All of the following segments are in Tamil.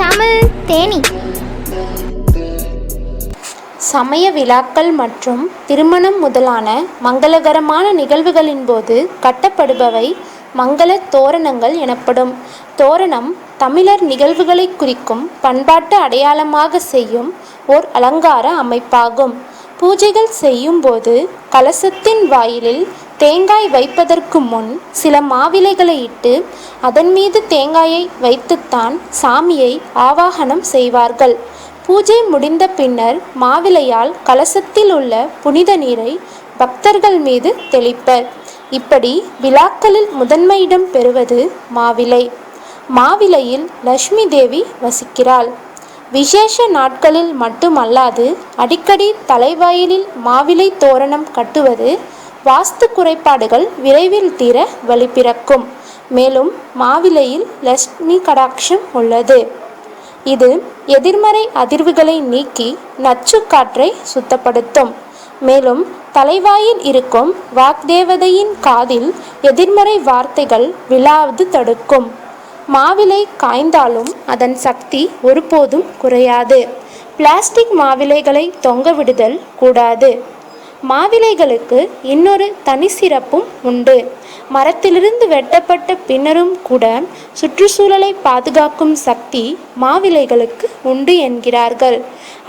தமிழ் தேனி. சமய விழாக்கள் மற்றும் திருமணம் முதலான மங்களகரமான நிகழ்வுகளின் போது கட்டப்படுபவை மங்கள தோரணங்கள் எனப்படும். தோரணம் தமிழர் நிகழ்வுகளை குறிக்கும் பண்பாட்டு அடையாளமாக செய்யும் ஓர் அலங்கார அமைப்பாகும். பூஜைகள் செய்யும்போது கலசத்தின் வாயிலில் தேங்காய் வைப்பதற்கு முன் சில மாவிலைகளை இட்டு அதன் மீது தேங்காயை வைத்துத்தான் சாமியை ஆவாகனம் செய்வார்கள். பூஜை முடிந்த பின்னர் மாவிலையால் கலசத்தில் உள்ள புனித நீரை பக்தர்கள் மீது தெளிப்பர். இப்படி விழாக்களில் முதன்மையிடம் பெறுவது மாவிலை. மாவிலையில் லட்சுமி தேவி வசிக்கிறாள். விசேஷ நாட்களில் மட்டுமல்லாது அடிக்கடி தலைவாயிலில் மாவிலை தோரணம் கட்டுவது வாஸ்து குறைபாடுகள் விரைவில் தீர வழிபிறக்கும் மேலும் மாவிலையில் லட்சுமி கடாட்சம் உள்ளது. இது எதிர்மறை அதிர்வுகளை நீக்கி நச்சு காற்றை சுத்தப்படுத்தும். மேலும் தலைவாயில் இருக்கும் வாக்தேவதையின் காதில் எதிர்மறை வார்த்தைகள் விழாவது தடுக்கும். மாவிலை காய்ந்தாலும் அதன் சக்தி ஒருபோதும் குறையாது. பிளாஸ்டிக் மாவிலைகளை தொங்கவிடுதல் கூடாது. மாவிலைகளுக்கு இன்னொரு தனி சிறப்பும் உண்டு. மரத்திலிருந்து வெட்டப்பட்ட பின்னரும் கூட சுற்றுச்சூழலை பாதுகாக்கும் சக்தி மாவிலைகளுக்கு உண்டு என்கிறார்கள்.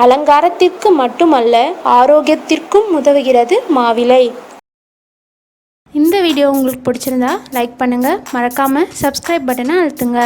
அலங்காரத்திற்கு மட்டுமல்ல ஆரோக்கியத்திற்கும் உதவுகிறது மாவிலை. இந்த வீடியோ உங்களுக்கு பிடிச்சிருந்தா லைக் பண்ணுங்கள் மறக்காமல் சப்ஸ்கிரைப் பட்டனை அழுத்துங்க.